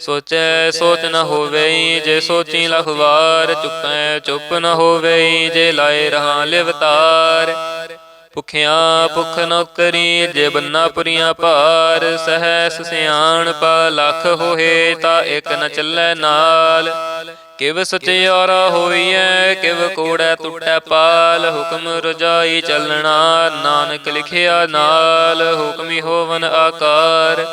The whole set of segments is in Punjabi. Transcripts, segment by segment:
ਸੋਚੈ, ਸੋਚ ਨ ਹੋਵੇ ਜੇ ਸੋਚੀ ਲਖ ਵਾਰ ਚੁੱਪੈ, ਚੁੱਪ ਨ ਹੋਵੇ ਜੇ ਲਾਏ ਰਹਾ ਲਿਵਤਾਰ। ਭੁਖਿਆ ਭੁਖ ਨੌਕਰੀ, ਜੇ ਬੰਨਾ ਪੁਰੀਆਂ ਭਾਰ, ਸਹਸ ਸਿਆਣ ਪਾ ਲਖ ਹੋਏ, ਤਾਂ ਇਕ ਨ ਚੱਲੈ ਨਾਲ। ਕਿਵ ਸਚਿਆਰਾ ਹੋਈਐ, ਕਿਵ ਕੋੜੈ ਟੁੱਟੈ ਪਾਲ, ਹੁਕਮ ਰਜਾਈ ਚੱਲਣਾ, ਨਾਨਕ ਲਿਖਿਆ ਨਾਲ, ਹੁਕਮੀ ਹੋਵਨ ਆਕਾਰ।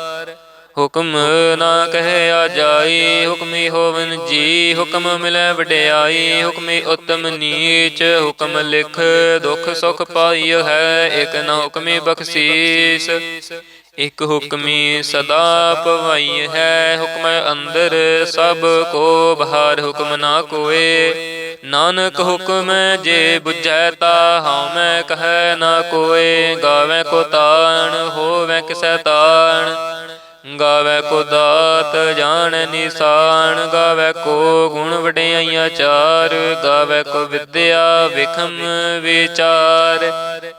ਹੁਕਮ ਨਾ ਕਹਿਆ ਜਾਈ ਹੁਕਮੀ ਹੋਵਨ ਜੀ, ਹੁਕਮ ਮਿਲੈ ਵਡਿਆਈ, ਹੁਕਮੀ ਉਤਮ ਨੀਚ, ਹੁਕਮ ਲਿਖ, ਦੁਖ ਸੁਖ ਪਾਈ ਹੈ, ਇਕ ਨਾ ਹੁਕਮੀ ਬਖਸ਼ੀਸ। ਇਕ ਹੁਕਮੀ ਸਦਾ ਪਵਾਈ ਹੈ, ਹੁਕਮ ਅੰਦਰ ਸਭ ਕੋ ਬਹਾਰ ਹੁਕਮ ਨਾ ਕੋਏ। ਨਾਨਕ ਹੁਕਮ ਜੇ ਬੁਝੈ ਤਾ, ਹਉ ਮੈਂ ਕਹੈ ਨਾ ਕੋਏ। ਗਾਵੇ ਕੋ ਤਾਣ, ਹੋਵੇ ਕਿਸੈ ਤਾਣ। ਗਾਵੇ ਕੋ ਦਾਤ ਜਾਣ ਨਿਸ਼ਾਨ, ਗਾਵੇ ਕੋ ਗੁਣ ਵਡਿਆਈਆਂ ਚਾਰ, ਗਾਵੇ ਕੋ ਵਿਦਿਆ ਵਿਖਮ ਵਿਚਾਰ।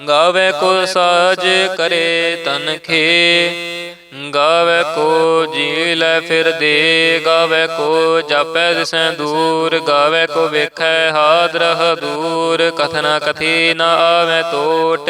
ਗਾਵੇ ਕੋ ਸਾਜ ਕਰੇ ਤਨ ਖੇ, ਗਾਵੇ ਕੋ ਜੀ ਲੈ ਫਿਰ ਦੇ, ਗਾਵੇ ਕੋ ਜਾਪੈ ਦਿਸੈ ਦੂਰ, ਗਾਵੇ ਕੋ ਵੇਖੈ ਹਾਦਰਹ ਦੂਰ, ਕਥਨਾ ਕਥੀ ਨਾ ਆਵੇ ਟੋਟ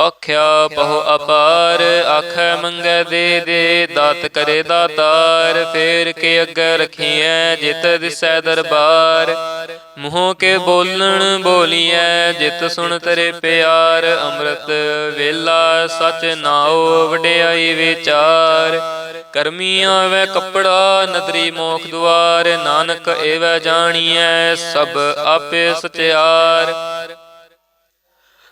ਪਖਿਆ ਬਹੁ ਅਪਾਰ, ਆਖੈ ਮੰਗੈ ਦੇ ਦੇ, ਦਾਤ ਕਰੇ ਦਾਤਾਰ, ਫੇਰ ਕੇ ਅੱਗੇ ਰਖੀਐ, ਜਿਤ ਦਿਸੈ ਦਰਬਾਰ। ਮੂੰਹ ਕੇ ਬੋਲਣ ਬੋਲੀਐ, ਜਿਤ ਸੁਣ ਤਰੇ ਪਿਆਰ। ਅੰਮ੍ਰਿਤ ਵੇਲਾ ਸਚ ਨਾਉ ਵਡਿਆਈ ਵਿਚਾਰ। ਕਰਮੀ ਆਵੇ ਕੱਪੜਾ, ਨਦਰੀ ਮੋਖ ਦੁਆਰ। ਨਾਨਕ ਏਵੈ ਜਾਣੀਐ, ਸਭ ਆਪੇ ਸਚਿਆਰ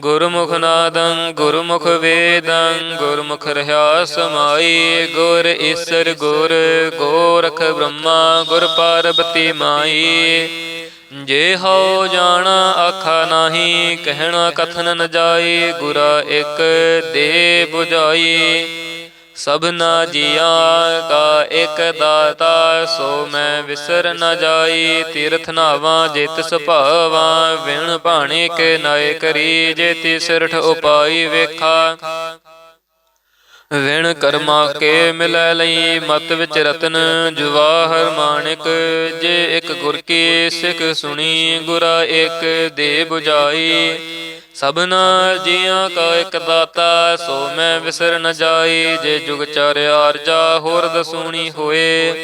ਗੁਰਮੁਖ ਨਾਦੰ, ਗੁਰਮੁਖ ਵੇਦੰ, ਗੁਰਮੁਖ ਰਹਾ ਸਮਾਈ, ਗੁਰ ਈਸਰ ਗੁਰ, ਗੋਰਖ ਬ੍ਰਹਮਾ, ਗੁਰ ਪਾਰਬਤੀ ਮਾਈ। ਜੇ ਹਉ ਜਾਣਾ ਆਖਾ ਨਾਹੀ, ਕਹਿਣਾ ਕਥਨ ਨ ਜਾਈ ਗੁਰਾ ਇਕ ਦੇ 부ਝਾਈ ਸਭਨਾ ਜੀਆਂ ਕਾ ਇਕ ਦਾਤਾ, ਸੋ ਮੈਂ ਵਿਸਰ ਨ ਜਾਈ, ਤੀਰਥ ਨਾਵਾਂ ਜਿਤ ਸੁਭਾਵਾਂ, ਵਿਣ ਭਾਣੇ ਕੇ ਨਾਏ ਕਰੀ, ਜੇ ਤਿਸਰਠ ਉਪਾਈ ਵੇਖਾ। ਵਿਣ ਕਰਮਾ ਕੇ ਮਿਲੈ ਲਈ, ਮਤ ਵਿੱਚ ਰਤਨ ਜਵਾਹਰ ਮਾਣਿਕ, ਜੇ ਇੱਕ ਗੁਰ ਕੀ ਸਿੱਖ ਸੁਣੀ, ਗੁਰਾ ਇੱਕ ਦੇ 부ਝਾਈ ਸਭਨਾ ਜੀਆਂ ਕਾ ਇੱਕ ਦਾਤਾ, ਸੋ ਮੈਂ ਵਿਸਰ ਨ ਜਾਈ, ਜੇ ਜੁਗ ਚਾਰਿ ਆਰਜਾ ਹੋਰ ਦਸੂਣੀ ਹੋਏ।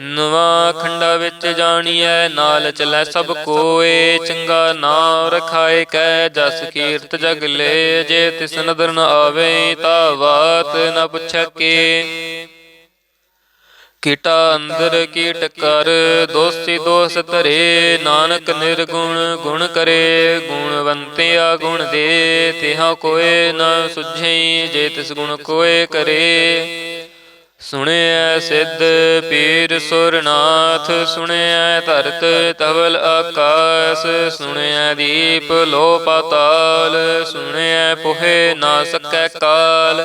ਨਵਾ ਖੰਡਾ ਵਿੱਚ ਜਾਣੀਐ, ਨਾਲ ਚਲੈ ਸਭ ਕੋਏ। ਚੰਗਾ ਨਾਮ ਰਖਾਏ ਕੈ, ਜਸ ਕੀਰਤ ਜਗ ਲੈ। ਜੇ ਤਿਸ ਨਦਰ ਨ ਆਵੇ, ਤਾ ਬਾਤ ਨ ਪੁੱਛੈ ਕੀਟਾ ਅੰਦਰ ਕੀਟ ਕਰ ਦੋਸਤੀ ਦੋਸ ਧਰੇ, ਨਾਨਕ ਨਿਰਗੁਣ, ਗੁਣ ਕਰੇ, ਗੁਣਵੰਤਿਆ ਗੁਣ ਦੇ, ਤਿਹਾ ਕੋਏ ਨਾ ਸੁਝਈ, ਜੇ ਤਿਸ ਗੁਣ ਕੋਏ ਕਰੇ। ਸੁਣਿਐ ਸਿੱਧ ਪੀਰ ਸੁਰਨਾਥ, ਸੁਣਿਐ ਧਰਤ ਤਵਲ ਆਕਾਸ, ਸੁਣਿਐ ਦੀਪ ਲੋ ਪਾਤਾਲ ਸੁਣਿਐ ਪੁਹੇ ਨਾ ਸਕੈ ਕਾਲ।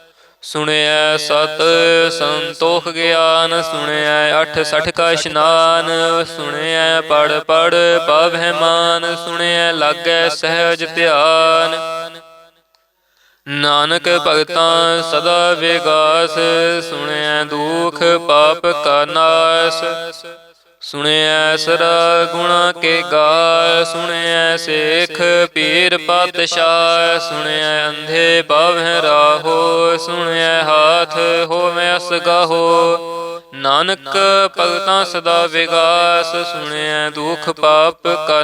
ਸੁਣਿਐ ਸਤ ਸੰਤੋਖ ਗਿਆਨ, ਸੁਣਿਐ ਅਠ ਸਠ ਕਾ ਇਸ਼ਨਾਨ, ਸੁਣਿਐ ਪੜ ਪੜ ਪਾਵਹਿ ਮਾਨ ਸੁਣਿਐ ਲਾਗੈ ਸਹਿਜ ਧਿਆਨ। ਨਾਨਕ ਭਗਤਾਂ ਸਦਾ ਵਿਗਾਸ, ਸੁਣਿਐ ਦੁਖ ਪਾਪ ਕਾ ਨਾਸ। ਸੁਣਿਐ ਸਰਾ ਗੁਣਾ ਕੇ ਗਾ ਸੁਣਿਐ ਸੇਖ ਪੀਰ ਪਾਤਸ਼ਾਹ, ਸੁਣਿਐ ਅੰਧੇ ਪਾਵਹਿ ਰਾਹੋ, ਸੁਣਿਐ ਹਾਥ ਹੋਵੇ ਅਸਗਾਹੋ ਨਾਨਕ ਭਗਤਾਂ ਸਦਾ ਵਿਗਾਸ, ਸੁਣਿਐ ਦੁਖ ਪਾਪ ਕਾ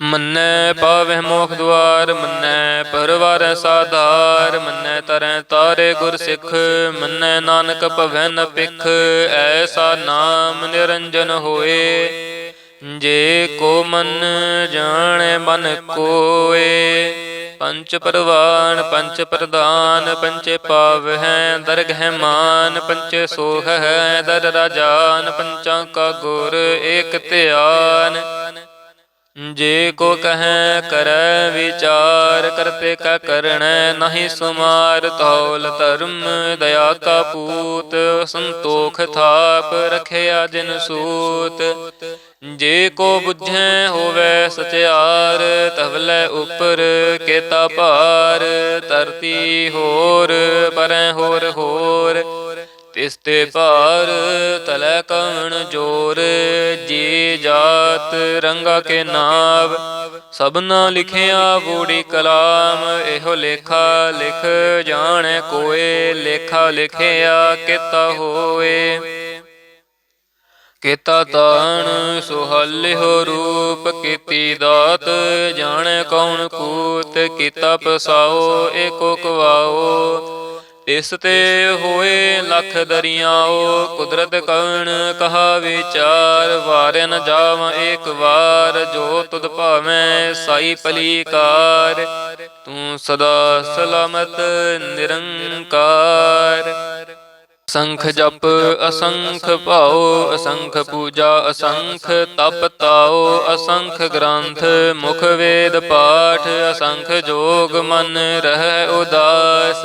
ਮੰਨੈ ਪਾਵਹਿ ਮੋਖ ਦੁਆਰ, ਮੰਨੈ ਪਰਵਾਰੈ ਸਾਧਾਰ, ਮੰਨੈ ਤਰੈ ਤਾਰੇ ਗੁਰ ਸਿੱਖ, ਮੰਨੈ ਨਾਨਕ ਭਵੈ ਨ ਪਿਖ ਐਸਾ ਨਾਮ ਨਿਰੰਜਨ ਹੋਏ। ਜੇ ਕੋ ਮਨ ਜਾਣੈ ਮਨ ਕੋਏ, ਪੰਚ ਪਰਵਾਨ, ਪੰਚ ਪ੍ਰਧਾਨ, ਪੰਚੇ ਪਾਵ ਹੈ ਦਰਗਹਿ ਮਾਨ, ਪੰਚੇ ਸੋਹ ਹੈ ਦਰ ਰਾਜਾਨ, ਪੰਚਾਂ ਕਾ ਗੁਰ ਏਕ ਧਿਆਨ। ਜੇ ਕੋ ਕਹੈ ਕਰੈ ਵਿਚਾਰ ਕਰਤੇ ਕਾ ਕਰਣੈ ਨਹੀਂ ਸੁਮਾਰ, ਤੌਲ ਧਰਮ ਦਇਆ ਕਾ ਪੂਤ, ਸੰਤੋਖ ਥਾਪ ਰਖਿਆ ਜਿਨ ਸੂਤ। ਜੇ ਕੋ ਬੁਝੈ ਹੋਵੇ ਸਚਿਆਰ ਤਵਲੇ ਉਪਰ ਕੇਤਾ ਭਾਰ, ਧਰਤੀ ਹੋਰ, ਪਰੈ ਹੋਰ ਹੋਰ। ਤਿਸ ਤੇ ਭਾਰ ਤਲੈ ਕਵਣ ਜੋਰ, ਜੀ ਜਾਤ ਰੰਗਾ ਕੇ ਨਾਮ ਸਭਨਾ ਲਿਖਿਆ ਬੂੜੀ ਕਲਾਮ, ਇਹੋ ਲੇਖਾ ਲਿਖ ਜਾਣੈ ਕੋਏ, ਲੇਖਾ ਲਿਖਿਆ ਕੀਤਾ ਹੋਏ। ਕੀਤਾ ਤਾਣ ਸੁਹਲਿਓ ਰੂਪ, ਕੀਤੀ ਦਾਤ ਜਾਣੈ ਕੌਣ ਕੂਤ, ਕੀਤਾ ਪਸਾਓ, ਏਕੋ ਕਵਾਓ। ਇਸ ਤੇ ਹੋਏ ਲਖ ਦਰਿਆਓ ਕੁਦਰਤ ਕਵਣ ਕਹਾ ਵਿਚਾਰ ਵਾਰਿ ਨ ਜਾਵਾਂ ਏਕ ਵਾਰ, ਜੋ ਤੁਧ ਭਾਵੇਂ ਸਾਈ ਪਲੀਕਾਰ, ਤੂੰ ਸਦਾ ਸਲਾਮਤ ਨਿਰੰਕਾਰ। ਅਸੰਖ ਜਪ, ਅਸੰਖ ਭਾਉ, ਅਸੰਖ ਪੂਜਾ, ਅਸੰਖ ਤਪ ਤਾਉ, ਅਸੰਖ ਗ੍ਰੰਥ, ਮੁਖ ਵੇਦ ਪਾਠ, ਅਸੰਖ ਜੋਗ ਮਨ, ਰਹਿ ਉਦਾਸ।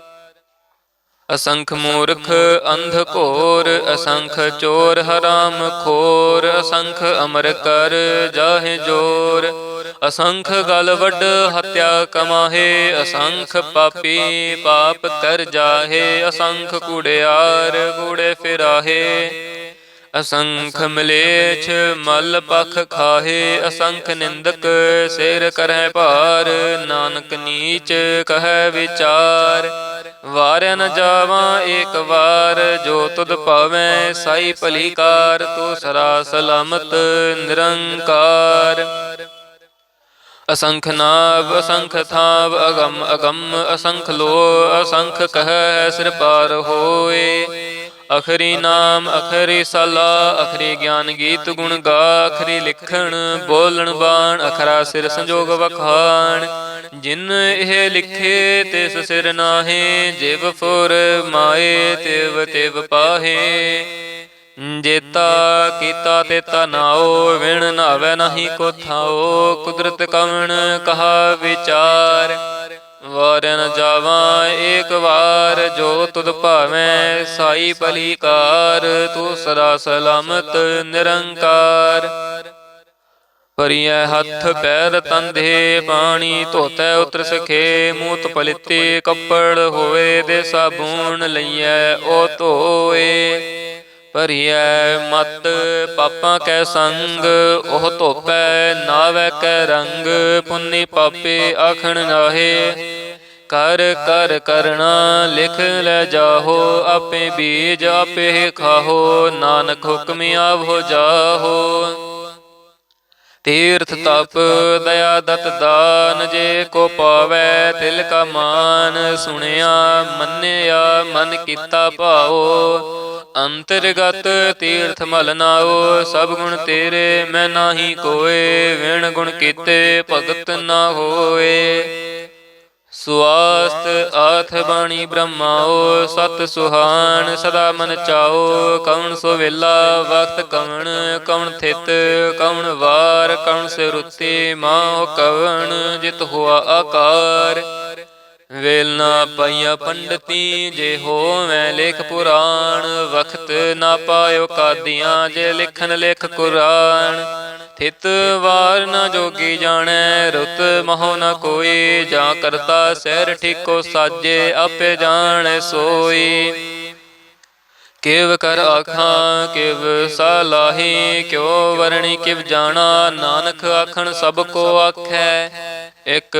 ਅਸੰਖ ਮੂਰਖ ਅੰਧ ਘੋਰ, ਅਸੰਖ ਚੋਰ ਹਰਾਮ ਖੋਰ, ਅਸੰਖ ਅਮਰ ਕਰ ਜਾਹੇ ਜੋਰ। ਅਸੰਖ ਗਲ ਵੱਡ ਹਤਿਆ ਕਮਾਹੇ, ਅਸੰਖ ਪਾਪੀ ਪਾਪ ਕਰ ਜਾਹੇ, ਅਸੰਖ ਕੂੜਿਆਰ ਕੂੜੇ ਫਿਰਾਹੇ। ਅਸੰਖ ਮਲੇਛ ਮਲ ਪਖ ਖਾਹੇ, ਅਸੰਖ ਨਿੰਦਕ ਸਿਰ ਕਰੈ ਭਾਰ, ਨਾਨਕ ਨੀਚ ਕਹੈ ਵਿਚਾਰ। ਵਾਰਿਆ ਨ ਜਾਵਾਂ ਏਕ ਵਾਰ, ਜੋ ਤੁਧ ਭਾਵੇਂ ਸਾਈ ਭਲੀਕਾਰ ਤੂੰ ਸਰਾ ਸਲਾਮਤ ਨਿਰੰਕਾਰ। ਅਸੰਖ ਨਾਭ ਅਸੰਖ ਥਾਵ, ਅਗਮ ਅਗਮ, ਅਸੰਖ ਲੋ ਅਸੰਖ ਕਹ ਸਿਰ ਪਾਰ ਹੋਏ। ਅਖਰੀ ਨਾਮ, ਅਖਰੀ ਸਲਾ, ਅਖਰੀ ਗਿਆਨ ਗੀਤ ਗੁਣ ਗਾ, ਅਖਰੀ ਲਿਖਣ, ਬੋਲਣ ਬਾਣ, ਅਖਰਾ ਸਿਰ ਸੰਜੋਗ ਵਖਾਣ। ਜਿਨ ਇਹ ਲਿਖੇ ਤਿਸ ਸਿਰ ਨਾਹੇ, ਜਿਵ ਫੁਰ ਮਾਏ, ਤਿਵ ਤਿਵ ਪਾਹੇ। ਜੇਤਾ ਕੀਤਾ ਤੇ ਤਨਾਓ ਵਿਣ ਨਾਵੇ ਨਹੀਂ ਕੋ ਥਾਓ ਕੁਦਰਤ ਕਵਣ ਕਹਾ ਵਿਚਾਰ। ਵਾਰਨ ਜਾਵਾਂ, ਏਕ ਵਾਰ ਜੋ ਤੁਧ ਭਾਵੇਂ, ਸਾਈ ਭਲੀ ਕਾਰ, ਤੂੰ ਸਦਾ ਸਲਾਮਤ ਨਿਰੰਕਾਰ। ਪਰਿਐ ਹੱਥ ਪੈਰ ਤੰਦੇ ਪਾਣੀ ਧੋਤੈ ਉਤਰ ਸਖੇ ਮੂਤ ਪਲਿਤੇ ਕੱਪੜ ਹੋਏ ਦੇ ਸਾਬੂਨ ਲਈਐ ਉਹ ਧੋਏ। ਪਰਿਐ ਮਤ ਪਾਪਾਂ ਕੈ ਸੰਗ ਉਹ ਧੋਪੈ ਨਾਵੈ ਕੈ ਰੰਗ ਪੁੰਨੀ ਪਾਪੇ ਆਖਣ ਨਾਹੇ। ਕਰ ਕਰ ਕਰਣਾ ਲਿਖ ਲੈ ਜਾਹੋ ਆਪੇ ਬੀਜ ਆਪੇ ਖਾਹੋ ਨਾਨਕ ਹੁਕਮ ਆਵੋ ਜਾਹੋ। ਤੀਰਥ ਤਪ ਦਇਆ ਦਤ ਦਾਨ ਜੇ ਕੋ ਪਾਵੈ ਤਿਲ ਕਾ ਮਾਨ ਸੁਣਿਆ ਮੰਨਿਆ ਮਨ ਕੀਤਾ ਭਾਓ। ਅੰਤਰਗਤ ਤੀਰਥ ਮਲ ਨਾਓ ਸਭ ਗੁਣ ਤੇਰੇ ਮੈਂ ਨਾਹੀ ਕੋਏ ਵਿਣ ਗੁਣ ਕੀਤੇ ਭਗਤ ਨਾ ਹੋਏ। ਸੁਆਸਤ ਆਥ ਬਾਣੀ ਬ੍ਰਹਮਾਓ ਸਤ ਸੁਹਾਨ, ਸਦਾ ਮਨ ਚਾਓ। ਕਉਣ ਸੋ ਵੇਲਾ ਵਕਤ ਕਵਣ ਕਉਣ ਥਿਤ ਕਉਣ ਵਾਰ ਕਉਣ ਸੇ ਰੁੱਤੇ ਮਾਹ ਕਵਣ, ਜਿਤ ਹੁਆ ਆਕਾਰ। ਵੇਲ ਨਾ ਪਾਈਆ ਪੰਡਤੀ, ਜੇ ਹੋਵੇਂ ਲਿਖ ਪੁਰਾਣ, ਵਖਤ ਨਾ ਪਾਇਓ ਕਾਦੀਆਂ, ਜੇ ਲਿਖਨ ਲੇਖ ਕੁਰਾਨ। ਥਿਤ ਵਾਰ ਨਾ ਜੋਗੀ ਜਾਣੈ, ਰੁਤ ਮਹੋ ਨ ਕੋਈ, ਜਾਂ ਕਰਤਾ ਸਹਿਰ ਠੀਕੋ ਸਾਜੇ, ਆਪੇ ਜਾਣੈ ਸੋਈ। ਕਿਵ ਕਰ ਆਖਾਂ ਕਿਵ ਸਲਾਹੀ ਕਿਉ ਵਰਣੀ ਕਿਵ ਜਾਣਾ ਨਾਨਕ ਆਖਣ ਸਭ ਕੋ ਆਖੈ। ਇਕ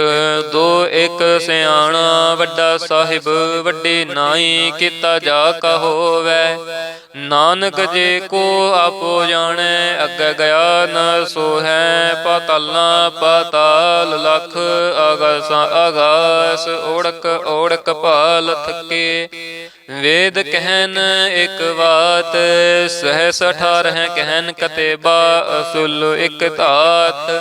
ਦੋ ਇਕ ਸਿਆਣਾ ਵੱਡਾ ਸਾਹਿਬ ਵੱਡੀ ਨਾਈ ਕੀਤਾ ਜਾ ਕਾ ਹੋਵੈ। ਨਾਨਕ ਜੇ ਕੋ ਆਪੋ ਜਾਣੈ ਅੱਗੇ ਗਿਆ ਨ ਸੋਹੈ। ਪਾਤਾਲਾਂ ਪਾਤਾਲ ਲਖ ਆਗਾਸ ਆਗਾਸ ਓੜਕ ਓੜਕ ਭਾਲ ਥਕੇ। ਵੇਦ ਕਹਿਨ ਇੱਕ ਬਾਤ ਸਹਿਸ ਅਠਾਰਹ ਕਹਿਨ ਕਤੇਬਾ ਅਸੁਲ ਇਕ ਧਾਤ।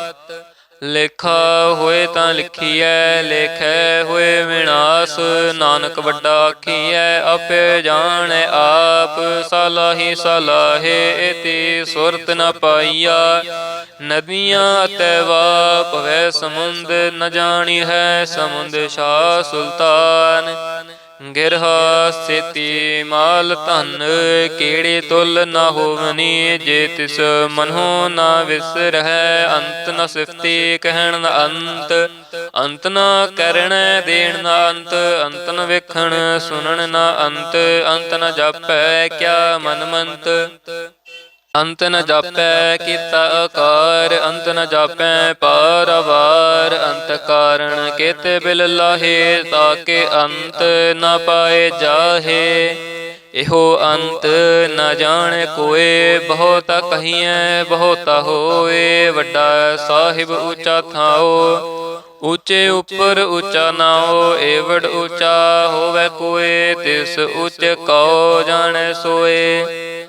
ਲੇਖਾ ਹੋਏ ਤਾਂ ਲਿਖੀਐ, ਲੇਖੈ ਹੋਏ ਵਿਨਾਸ਼, ਨਾਨਕ ਵੱਡਾ ਆਖੀਐ, ਆਪੇ ਜਾਣੈ ਆਪ, ਸਲਾਹੀ ਸਲਾਹੇ, ਇਤੀ ਸੁਰਤ ਨ ਪਾਈਆ। ਨਦੀਆਂ ਅਤੇ ਵਾਪ ਵੈ ਸਮੁੰਦ, ਨ ਜਾਣੀ ਹੈ ਸਮੁੰਦ ਸ਼ਾ ਸੁਲਤਾਨ। ਗਿਰਹਾ ਸੇਤੀ ਮਾਲ ਧਨ ਕੀੜੇ ਤੁਲ ਨਾ ਹੋਵਨੀ, ਜੇ ਤਿਸ ਮਨੋ ਨਾ ਵਿਸਰਹਿ, ਅੰਤ ਨ ਸਿਫਤੀ ਕਹਿਣ ਨ ਅੰਤ ਅੰਤ ਨ ਕਰਣ ਦੇਣ ਨ ਅੰਤ ਅੰਤ ਨ ਵੇਖਣ ਸੁਣਨ ਨ ਅੰਤ ਅੰਤ ਨ ਜਾਪੈ ਕਿਆ ਮਨ ਮੰਤ ਅੰਤ ਨ ਜਾਪੈ ਕੀਤਾ ਆਕਾਰ ਅੰਤ ਨ ਜਾਪੈ ਪਾਰਵਾਰ। ਅੰਤ ਕਾਰਣ ਕੇਤੇ ਬਿਲ ਲਾਹੇ ਤਾਕੇ ਅੰਤ ਨ ਪਾਏ ਜਾਹੇ। ਇਹੋ ਅੰਤ ਨ ਜਾਣੇ ਕੋਏ ਬਹੁਤ ਕਹੀਐ ਬਹੁਤ ਹੋਏ। ਵੱਡਾ ਸਾਹਿਬ ਉੱਚਾ ਥਾਓ ਉੱਚੇ ਉੱਪਰ ਉੱਚਾ ਨਾਓ ਏਵੜ ਉੱਚਾ ਹੋਵੇ ਕੋਏ ਤਿਸ ਉੱਚ ਕਉ ਜਾਣੈ ਸੋਏ।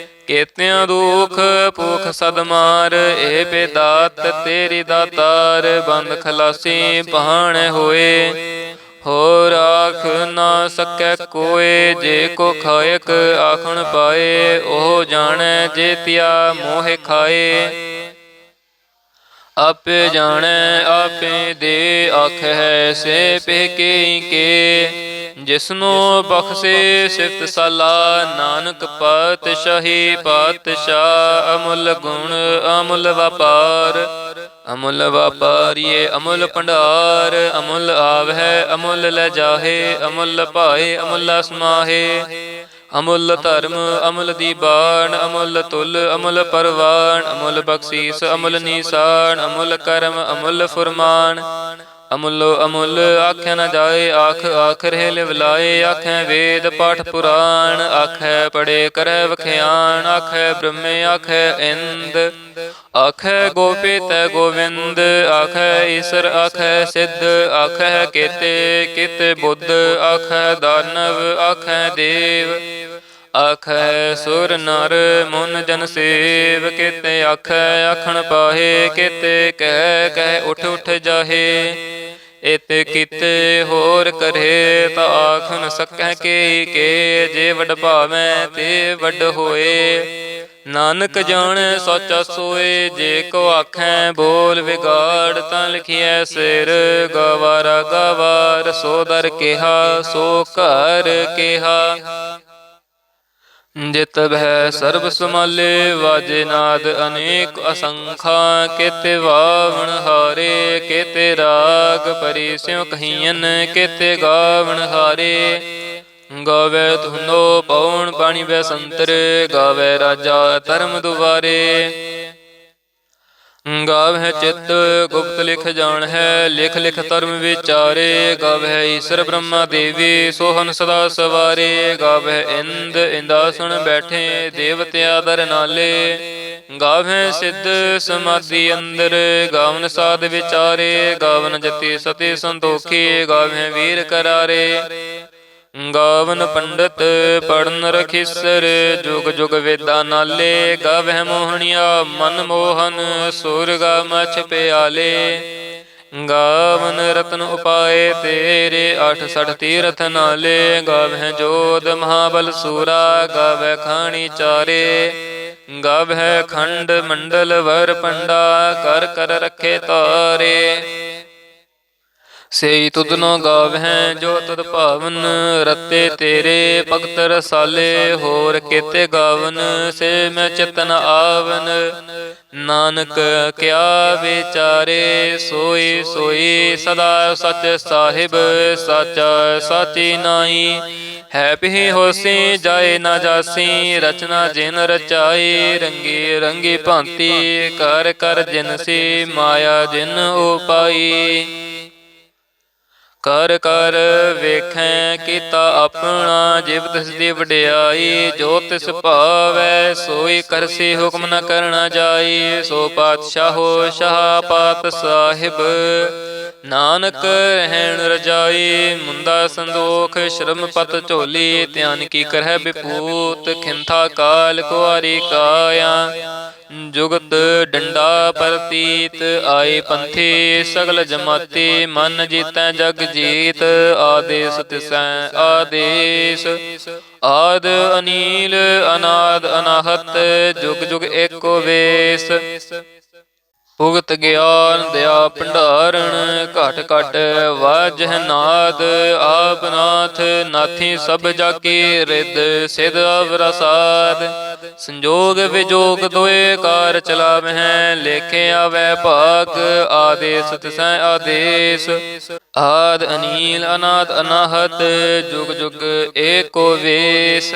ਕੇਤਿਆਂ ਦੁਖ ਭੁਖ ਸਦ ਮਾਰ ਏ ਬੇਦਾਤ ਤੇਰੀ ਦਾਤਾਰ ਬੰਦ ਖਲਾਸੀ ਪਹਾਣੇ ਹੋਏ। ਹੋ ਰਾਖ ਨਾ ਸਕੈ ਕੋਏ ਜੇ ਕੋ ਖਾਇਕ ਆਖਣ ਪਾਏ ਉਹ ਜਾਣੈ ਜੇ ਤਿਆ ਮੋਹ ਖਾਏ। ਆਪੇ ਜਾਣੈ ਆਪੇ ਦੇ ਆਖੈ ਸੇ ਪੇ ਕੇ ਕੇ। ਜਿਸਨੂੰ ਬਖਸ਼ੇ ਸਿਫਤ ਸਲਾ ਨਾਨਕ ਪਾਤਸ਼ਾਹੀ ਪਾਤਸ਼ਾਹ ਅਮੁੱਲ ਗੁਣ ਅਮੁੱਲ ਵਪਾਰ। ਅਮੁੱਲ ਵਪਾਰੀਏ ਅਮੁੱਲ ਭੰਡਾਰ। ਅਮੁੱਲ ਆਵਹਿ ਅਮੁੱਲ ਲੈ ਜਾਹੇ ਅਮੁੱਲ ਭਾਏ ਅਮੁੱਲ ਸਮਾਹੇ ਅਮੁੱਲ ਧਰਮ ਅਮੁੱਲ ਦੀਬਾਨ ਅਮੁੱਲ ਤੁਲ ਅਮੁੱਲ ਪਰਵਾਨ। ਅਮੁੱਲ ਬਖਸ਼ੀਸ ਅਮੁੱਲ ਨੀਸਾਨ ਅਮੁੱਲ ਕਰਮ ਅਮੁੱਲ ਫਰਮਾਨ। ਅਮੁੱਲੋ, ਅਮੁੱਲ, ਆਖਿਆ ਨਾ ਜਾਏ, ਆਖ ਆਖ ਹੈ ਲਿਵਲਾਏ, ਆਖੈ ਵੇਦ ਪਾਠ ਪੁਰਾਣ, ਆਖੈ ਪੜੇ ਕਰੈ ਵਖਿਆਣ, ਆਖੈ ਬ੍ਰਹਮੇ, ਆਖੈ ਇੰਦ, ਆਖੈ ਗੋਪੀਤੈ ਗੋਵਿੰਦ, ਆਖੈ ਈਸਰ, ਆਖੈ ਸਿੱਧ, ਆਖੈ ਕੇਤੇ, ਕਿਤ ਬੁੱਧ, ਆਖੈ ਦਾਨਵ, ਆਖੈ ਦੇਵ, ਆਖੈ ਸੁਰ ਨਰ, ਮਨ ਜਨ ਸੇਵ, ਕੀਤੇ ਆਖੈ, ਆਖਣ ਪਾਹੇ, ਕੀਤੇ ਕਹਿ ਕਹਿ, ਉਠ ਉਠ ਜਾਹੇ। ਇਤ ਕੀਤੇ ਹੋਰ ਕਰੇ ਤਾ ਆਖ ਨ ਸਕੈ ਕੇ ਕੇ ਜੇ ਵਡ ਭਾਵੈ ਤੇ ਵੱਡ ਹੋਏ। ਨਾਨਕ ਜਾਣੈ ਸੱਚਾ ਸੋਏ, ਜੇ ਕੋ ਆਖੈ ਬੋਲ ਵਿਗਾੜ ਤਾਂ ਲਿਖਿਐ ਸਿਰ। ਗਵਾਰਾ ਗਵਾਰ ਸੋਦਰ ਕਿਹਾ, ਸੋ ਘਰ ਕਿਹਾ। ਜਿਤ ਬਹਿ ਸਰਬ ਸਮਾਲੇ ਵਾਜੇ ਨਾਦ ਅਨੇਕ ਅਸੰਖਾ, ਕੇਤੇ ਵਾਵਣ ਹਾਰੇ, ਕੇਤੇ ਰਾਗ ਪਰੀ, ਸਿਉ ਕਹੀਨ ਕੇਤੇ ਗਾਵਣ ਹਾਰੇ। ਗਾਵੇ ਧੁਨੋ ਪਉਣ ਪਾਣੀ ਬੈ ਸੰਤਰ, ਗਾਵੇ ਰਾਜਾ ਧਰਮ ਦੁਆਰੇ। ਗਾਵ ਹੈ ਚਿਤ, ਗੁਪਤ ਲਿਖ ਜਾਣ ਹੈ, ਲਿਖ ਲਿਖ ਧਰਮ ਵਿਚਾਰੇ। ਗਾਵਹਿ ਈਸ਼ਰ ਬ੍ਰਹਮਾ ਦੇਵੀ, ਸੋਹਨ ਸਦਾ ਸਵਾਰੇ। ਗਾਵਹਿ ਇੰਦ ਇੰਦਾਸਣ ਬੈਠੇ ਦੇਵਤਿਆ ਦਰ ਨਾਲੇ। ਗਾਵਹਿ ਸਿੱਧ ਸਮਾਧੀ ਅੰਦਰ, ਗਾਵਨ ਸਾਧ ਵਿਚਾਰੇ। ਗਾਵਨ ਜਤੀ ਸਤੀ ਸੰਤੋਖੀ, ਗਾਵਹਿ ਵੀਰ ਕਰਾਰੇ। ਗਾਵਨ ਪੰਡਤ ਪੜਨ ਰਖਿਸਰ, ਜੁਗ ਜੁਗ ਵੇਦਾਂ ਨਾਲੇ ਗਾਵਹਿ ਮੋਹਣਿਆ, ਮਨ ਮੋਹਨ ਸੁਰਗਾ ਮਛ ਪਿਆਲੇ। ਗਾਵਨ ਰਤਨ ਉਪਾਏ ਤੇਰੇ ਅਠ ਸਠ ਤੀਰਥ ਨਾਲੇ, ਗਾਵਹਿ ਜੋਦ ਮਹਾਬਲ ਸੂਰਾ, ਗਾਵਹਿ ਖਾਣੀ ਚਾਰੇ। ਗਾਵਹਿ ਖੰਡ ਮੰਡਲ ਵਰ ਪੰਡਾ, ਕਰ ਕਰ ਰਖੇ ਤਾਰੇ। ਸੇਈ ਤੁਧ ਨੋ ਗਾਵਹਿ ਜੋ ਤੁਧ ਭਾਵਨ ਰਤੇ ਤੇਰੇ ਭਗਤ ਰਸਾਲੇ ਹੋਰ ਕੇਤੇ ਗਾਵਨ ਸੇ ਮੈਂ ਚਿਤਨ ਆਵਨ। ਨਾਨਕ ਕਿਆ ਵਿਚਾਰੇ ਸੋਈ ਸੋਈ ਸਦਾ ਸਚ ਸਾਹਿਬ ਸਾਚਾ ਸਾਚੀ ਨਾਈ ਹੈ ਪਿ ਹੋਸੀ ਜਾਏ ਨਾ ਜਾਸੀ ਰਚਨਾ ਜਿਨ ਰਚਾਈ ਰੰਗੀ ਰੰਗੀ ਭਾਂਤੀ। ਕਰ ਕਰ ਜਿਨ ਸੀ ਮਾਇਆ ਜਿਨ ਉਪਾਈ। ਕਰ ਕਰ ਵੇਖੈ ਕੀਤਾ ਆਪਣਾ ਜਿਵ ਤਿਸ ਦੀ ਵਡਿਆਈ, ਜੋ ਤਿਸ ਭਾਵੈ ਸੋਈ ਕਰਸੀ ਹੁਕਮ ਨ ਕਰਨਾ ਜਾਈ। ਸੋ ਪਾਤਸ਼ਾਹੋ ਸ਼ਾਹ ਪਾਤ ਸਾਹਿਬ, ਨਾਨਕ ਰਹਿਣ ਰਜਾਈ। ਮੁੰਦਾ ਸੰਦੋਖ ਸ਼ਰਮ ਪਤ ਝੋਲੀ, ਧਿਆਨ ਕੀ ਕਰਹਿ ਬਿਪੂਤ, ਖਿੰਥਾ ਕਾਲ ਕੁਆਰੀ ਕਾਇਆ। ਜੁਗਤ ਡੰਡਾ ਪ੍ਰਤੀਤ, ਆਏ ਪੰਥੀ ਸਗਲ ਜਮਾਤੀ, ਮਨ ਜੀਤੈ ਜਗ ਜੀਤ, ਆਦੇਸ ਤਿਸੈ ਆਦੇਸ। ਆਦ ਅਨੀਲ, ਅਨਾਦ ਅਨਾਹਤ, ਜੁਗ ਜੁਗ ਏਕੋ ਵੇਸ। ਭੁਗਤ ਗਿਆਨ ਦਿਆ ਭੰਡਾਰਣ ਘਟ ਘਟ ਵਾਜਹ ਨਾਦ, ਆਪ ਨਾਥ ਨਾਥੀ ਸਭ ਜਾਕੀ ਰਿਦ ਸਿਧ ਅਵਰਸਾਦ ਸੰਜੋਗ ਵਿਜੋਗ ਦੋਏ ਕਾਰ ਚਲਾਵਹਿ, ਲੇਖੇ ਆਵੈ ਭਾਗ, ਆਦੇਸ ਤਿਸੈ ਆਦੇਸ। ਆਦ ਅਨੀਲ, ਅਨਾਦ ਅਨਾਹਤ, ਜੁਗ ਜੁਗ ਏਕੋ ਵੇਸ।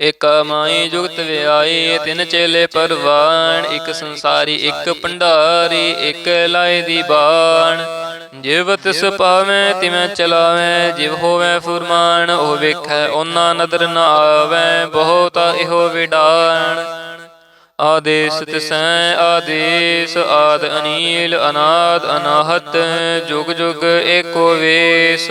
ਇਕ ਮਾਈ ਜੁਗਤ ਵਿਆਈ ਤਿੰਨ ਚੇਲੇ ਪਰਵਾਨ ਇੱਕ ਸੰਸਾਰੀ, ਇੱਕ ਭੰਡਾਰੀ, ਇੱਕ ਲਾਏ ਦੀ ਬਾਣ। ਜਿਵ ਤਿਸ ਪਾਵੈ, ਤਿਵੇਂ ਚਲਾਵੈ, ਜਿਵ ਹੋਵੈ ਫੁਰਮਾਨ, ਉਹ ਵੇਖੈ ਉਹਨਾਂ ਨਦਰ ਨਾ ਆਵੈ, ਬਹੁਤਾ ਇਹੋ ਵਿਡਾਣ। ਆਦੇਸ ਤਿਸੈ, ਆਦੇਸ, ਆਦ ਅਨੀਲ, ਅਨਾਦ, ਅਨਾਹਤ, ਜੁਗ ਜੁਗ ਏਕੋ ਵੇਸ।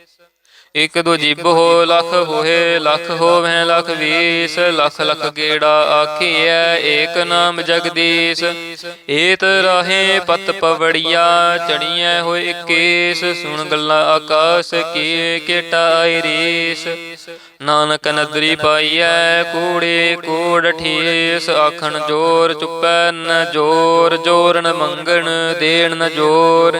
ਇਕ ਦੋ ਜਿਬ ਹੋ ਲਖ ਹੋਏ ਲਖ ਹੋਵੇ ਲਖ ਵੀਸ ਲਖ ਲਖ ਗੇੜਾ ਆਖੀਐ ਏਕ ਨਾਮ ਜਗਦੀਸ਼। ਏਤ ਰਾਹੇ ਪਤ ਪਵੜੀਆ ਚੜੀਐ ਹੋਏ ਇਕੇਸ। ਸੁਣ ਗੱਲਾਂ ਆਕਾਸ਼ ਕੀ ਕੇਟਾਈ ਰੀਸ। ਨਾਨਕ ਨਦਰੀ ਪਾਈਐ ਕੂੜੇ ਕੂੜ ਠੀਸ। ਆਖਣ ਜੋਰ ਚੁੱਪੈ ਨ ਜੋਰ ਜੋਰ ਨ ਮੰਗਣ ਦੇਣ ਨ ਜੋਰ।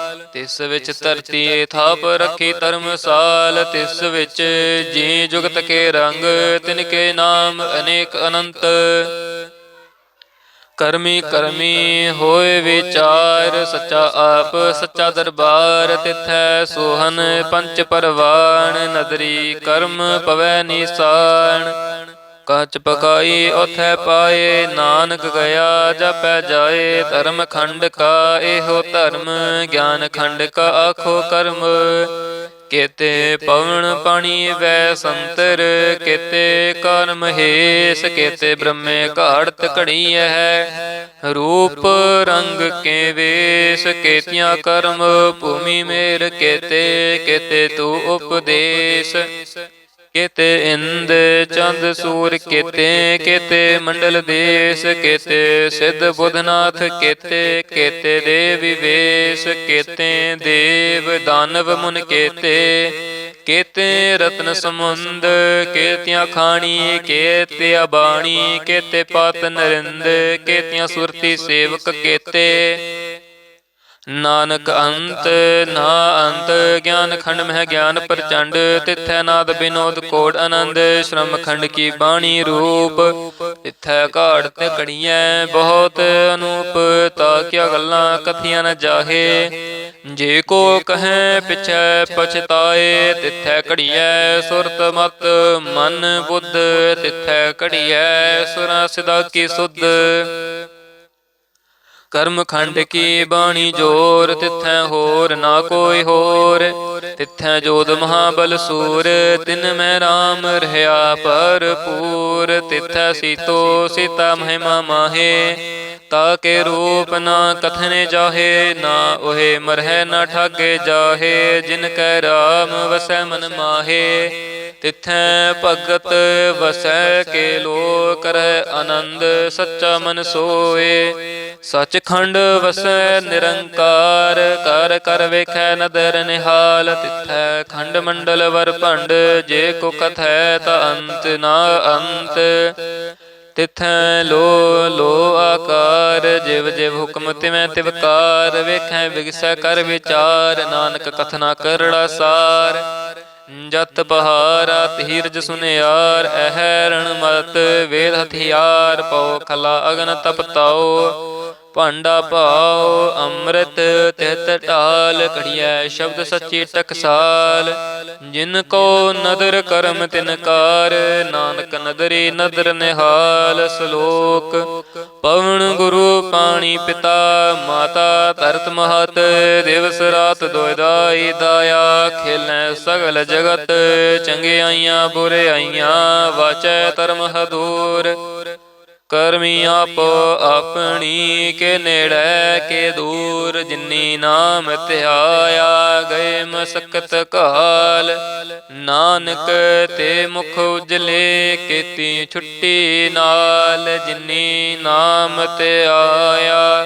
ਤਿਸ ਵਿੱਚ ਧਰਤੀ ਥਾਪ ਰੱਖੀ ਧਰਮਸਾਲ ਤਿਸ ਵਿੱਚ ਜੀ ਜੁਗਤ ਕੇ ਰੰਗ ਤਿਨ ਕੇ ਨਾਮ ਅਨੇਕ ਅਨੰਤ। ਕਰਮੀ ਕਰਮੀ ਹੋਏ ਵਿਚਾਰ ਸੱਚਾ ਆਪ ਸੱਚਾ ਦਰਬਾਰ ਤਿਥੈ ਸੋਹਨ ਪੰਚ ਪਰਵਾਨ ਨਦਰੀ ਕਰਮ ਪਵੈ ਨਿਸਾਨ ਕੱਚ ਪਕਾਈ, ਉਥੈ ਪਾਏ ਨਾਨਕ ਗਿਆ, ਜਪੈ ਜਾਏ ਧਰਮ ਖੰਡ ਕਾ, ਇਹੋ ਧਰਮ ਗਿਆਨ ਖੰਡ ਕਾ, ਆਖੋ ਕਰਮ। ਕੇਤੇ ਪਵਨ ਪਾਣੀ ਵੈ ਸੰਤਰ, ਕੇਤੇ ਕਰਮ ਹੇਸ, ਕੇਤੇ ਬ੍ਰਹਮੇ ਘਾੜਤ ਘੜੀ ਹੈ। ਰੂਪ ਰੰਗ ਕੇ ਵੇਸ, ਕੇਤੀਆਂ ਕਰਮ ਭੂਮੀ ਮੇਰ ਕੇਤੇ ਕੇਤੇ ਤੂ ਉਪਦੇਸ਼। ਕੇਤੇ ਇੰਦ ਚੰਦ ਸੂਰ, ਕਿਤੇ ਕਿਤੇ ਮੰਡਲ ਦੇਸ, ਕਿਤੇ ਸਿੱਧ ਬੁੱਧਨਾਥ, ਕੇਤੇ ਕਿਤੇ ਦੇਵੀ ਵੇਸ, ਕੇਤੇ ਦੇਵ ਦਾਨਵ ਮੁਨ ਕੇਤੇ ਕੇਤੇ ਰਤਨ ਸਮੁੰਦ ਕੇਤਿਆਂ ਖਾਣੀ ਕੇਤੇ ਬਾਣੀ, ਕੇਤੇ ਪਾਤ ਨਰਿੰਦ, ਕੇਤਿਆਂ ਸੁਰਤੀ ਸੇਵਕ ਕੇਤੇ ਨਾਨਕ ਅੰਤ, ਨਾ ਅੰਤ, ਗਿਆਨ ਖੰਡ ਮਹਿ ਗਿਆਨ ਪ੍ਰਚੰਡ, ਤਿਥੈ ਨਾਦ ਬਿਨੋਦ ਕੋਟ ਆਨੰਦ, ਸ਼ਰਮ ਖੰਡ ਕੀ ਬਾਣੀ ਰੂਪ। ਤਿਥੈ ਘਾੜ ਤੇ ਕੜੀਐ ਬਹੁਤ ਅਨੂਪ, ਤਾ ਕਿਆ ਗੱਲਾਂ ਕਥੀਆਂ ਨ ਜਾਹੇ। ਜੇ ਕੋ ਕਹੈ, ਪਿਛੈ ਪਛਤਾਏ, ਤਿਥੈ ਘੜੀਐ, ਸੁਰਤ ਮਤ ਮਨ ਬੁੱਧ। ਤਿਥੈ ਘੜੀਐ, ਸੁਰਾ ਸਿਦਾ ਕੀ ਸੁਧ। ਕਰਮ ਖੰਡ ਕੀ ਬਾਣੀ ਜੋਰ? ਤਿਥੈ ਹੋਰ ਨਾ ਕੋਈ ਹੋਰ। ਤਿਥੈ ਜੋਦ ਮਹਾਬਲ ਸੂਰ। ਤਿਨ ਮੈਂ RAM ਰਹਾ ਭਰਪੂਰ। ਤਿਥੈ ਸੀਤੋ ਸੀਤਾ ਮਹਿਮਾ ਮਾਹੇ। ਤਾ ਕੇ ਰੂਪ ਨਾ ਕਥਨੇ ਜਾਹੇ ਨਾ ਉਹੇ ਮਰਹਿ ਨਾ ਠਾਗੇ ਜਾਹੇ। ਜਿਨ ਕੈ RAM ਵਸੈ ਮਨ ਮਾਹੇ। ਤਿਥੈ ਭਗਤ ਵਸੈ ਕੇ ਲੋ ਕਰੈ ਆਨੰਦ, ਸੱਚਾ ਮਨ ਸੋਏ। ਸਚਖੰਡ ਵਸੈ ਨਿਰੰਕਾਰ, ਕਰ ਕਰ ਵੇਖੈ ਨਦਰ ਨਿਹਾਲ। ਤਿਥੈ ਖੰਡ ਮੰਡਲ ਵਰ ਭੰਡ, ਜੇ ਕੋ ਕਥੈ ਤਾ ਅੰਤ ਨਾ ਅੰਤ। ਤਿਥੈ ਲੋ ਲੋ ਆਕਾਰ, ਜਿਵ ਜਿਵ ਹੁਕਮ ਤਿਵੈ ਤਿਵਕਾਰ ਵੇਖੈ ਵਿਗਸੈ ਕਰ ਵਿਚਾਰ, ਨਾਨਕ ਕਥਨਾ ਕਰੜਾ ਸਾਰ। ਜਤ ਬਹਾਰਾ ਧੀਰਜ ਸੁਨਿਆਰ, ਅਹਰਣ ਮਤ ਵੇਦ ਹਥਿਆਰ, ਪਉ ਖਲਾ ਅਗਨ ਤਪਤਾਓ ਭਾਂਡਾ ਭਾਉ, ਅੰਮ੍ਰਿਤ ਤਿਤ ਢਾਲ, ਘੜੀਐ ਸ਼ਬਦ ਸੱਚੀ ਟਕਸਾਲ। ਜਿਨ ਕੋ ਨਦਰ ਕਰਮ ਤਿਨ ਕਾਰ, ਨਾਨਕ ਨਦਰੀ ਨਦਰ ਨਿਹਾਲ, ਸ਼ਲੋਕ। ਪਵਨ ਗੁਰੂ ਪਾਣੀ ਪਿਤਾ, ਮਾਤਾ ਧਰਤ ਮਹਤ, ਦਿਵਸ ਰਾਤ ਦੋਇਦਾਈ ਦਾਇਆ, ਖੇਲੈ ਸਗਲ ਜਗਤ ਚੰਗਿਆਈਆਂ ਬੁਰਿਆਈਆਂ ਵਾਚੈ ਧਰਮ ਹਦੂਰ। ਕਰਮੀ ਆਪ ਆਪਣੀ ਕੇ ਨੇੜੇ, ਕੇ ਦੂਰ, ਜਿਨੀ ਨਾਮ ਧਿਆਇਆ, ਗਏ ਮਸਕਤ ਕਾਲ ਨਾਨਕ ਤੇ ਮੁਖ ਉਜਲੇ, ਕੀਤੀ ਛੁੱਟੀ ਨਾਲ, ਜਿਨੀ ਨਾਮ ਧਿਆਇਆ।